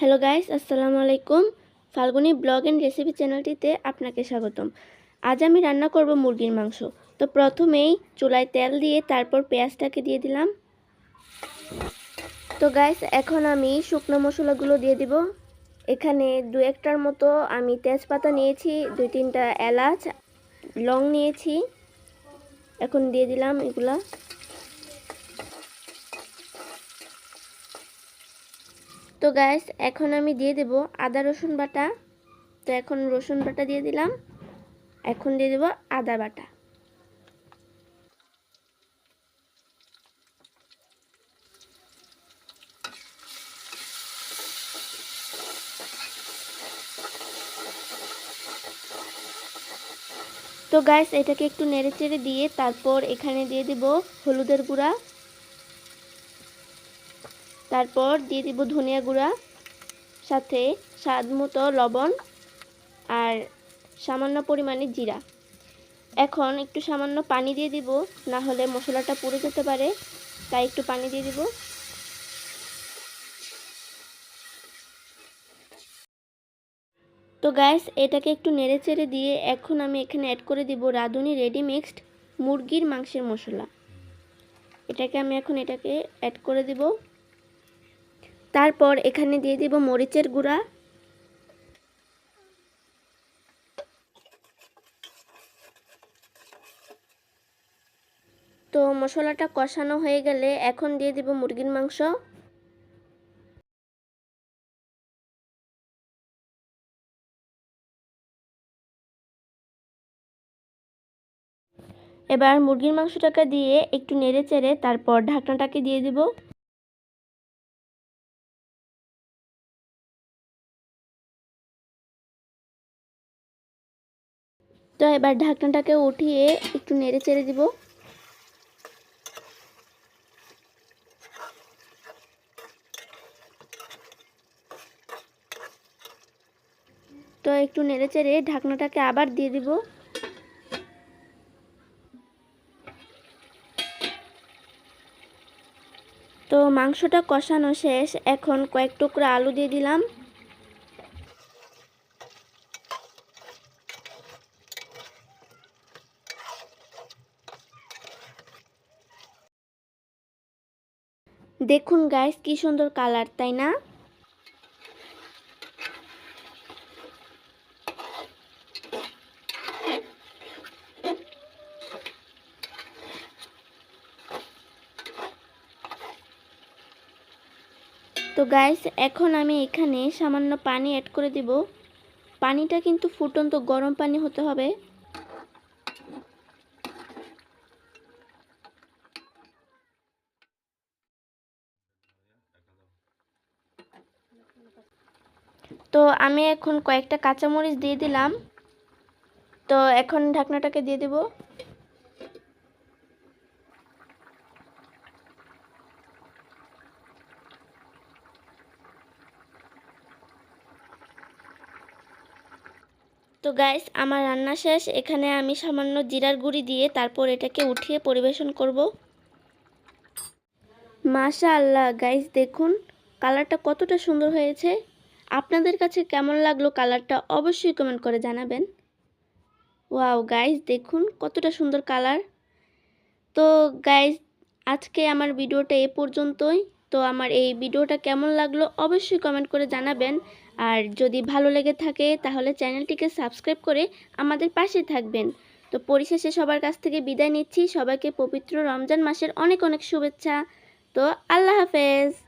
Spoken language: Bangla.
হ্যালো গাইস, আসসালামু আলাইকুম। ফাল্গুনি ব্লগ অ্যান্ড রেসিপি চ্যানেলটিতে আপনাকে স্বাগতম। আজ আমি রান্না করব মুরগির মাংস। তো প্রথমেই চুলায় তেল দিয়ে তারপর পেঁয়াজটাকে দিয়ে দিলাম। তো গাইস, এখন আমি শুকনো মশলাগুলো দিয়ে দিব। এখানে দু একটার মতো আমি তেজপাতা নিয়েছি, দুই তিনটা এলাচ, লং নিয়েছি। এখন দিয়ে দিলাম এগুলা। তো গ্যাস এখন আমি দিয়ে দেব আদা, রসুন বাটা। তো এখন রসুন বাটা দিয়ে দিলাম। এখন দিয়ে দেব আদা বাটা। তো গ্যাস এটাকে একটু নেড়ে চেড়ে দিয়ে তারপর এখানে দিয়ে দেব হলুদের গুঁড়া। তারপর দিয়ে দিব ধনিয়া গুঁড়া, সাথে স্বাদ মতো লবণ আর সামান্য পরিমাণে জিরা। এখন একটু সামান্য পানি দিয়ে দিব, না হলে মশলাটা পুড়ে যেতে পারে, তাই একটু পানি দিয়ে দিব। তো গ্যাস এটাকে একটু নেড়ে চেড়ে দিয়ে এখন আমি এখানে অ্যাড করে দিব রাঁধুনি রেডি মিক্সড মুরগির মাংসের মশলা। এটাকে আমি এখন এটাকে অ্যাড করে দিব। তারপর এখানে দিয়ে দিব মরিচের গুঁড়া। তো মশলাটা কষানো হয়ে গেলে এখন দিয়ে দিব মুরগির মাংস। এবার মুরগির মাংসটাকে দিয়ে একটু নেড়ে চেড়ে তারপর ঢাকনাটাকে দিয়ে দিব। তো এবার ঢাকনাটাকে উঠিয়ে একটু নেড়ে চেড়ে দিব। তো একটু নেড়ে চেড়ে ঢাকনাটাকে আবার দিয়ে দিব। তো মাংসটা কষানো শেষ, এখন কয়েক টুকরো আলু দিয়ে দিলাম। দেখুন গাইস কি সুন্দর কালার তাই না? তো গাইস এখন আমি এখানে সামান্য পানি অ্যাড করে দিব। পানিটা কিন্তু ফুটন্ত গরম পানি হতে হবে। তো আমি এখন কয়েকটা কাঁচামরিচ দিয়ে দিলাম। তো এখন ঢাকনাটাকে দিয়ে দেব। তো গাইস আমার রান্না শেষ। এখানে আমি সামান্য জিরার গুঁড়ি দিয়ে তারপর এটাকে উঠিয়ে পরিবেশন করব। মাশা আল্লাহ গাইস দেখুন। কালারটা কতটা সুন্দর হয়েছে? আপনাদের কাছে কেমন লাগল কালারটা অবশ্যই কমেন্ট করে জানাবেন। ওয়াও গাইস দেখুন কতটা সুন্দর কালার। তো গাইস আজকে আমার ভিডিওটা এ পর্যন্তই। তো, আমার এই ভিডিওটা কেমন লাগল অবশ্যই কমেন্ট করে জানাবেন। আর যদি ভালো লেগে থাকে, তাহলে চ্যানেলটিকে সাবস্ক্রাইব করে আমাদের পাশে থাকবেন। তো, পরিশেষে সবার কাছ থেকে বিদায় নিচ্ছি। সবাইকে পবিত্র রমজান মাসের অনেক অনেক শুভেচ্ছা। তো, আল্লাহ হাফেজ।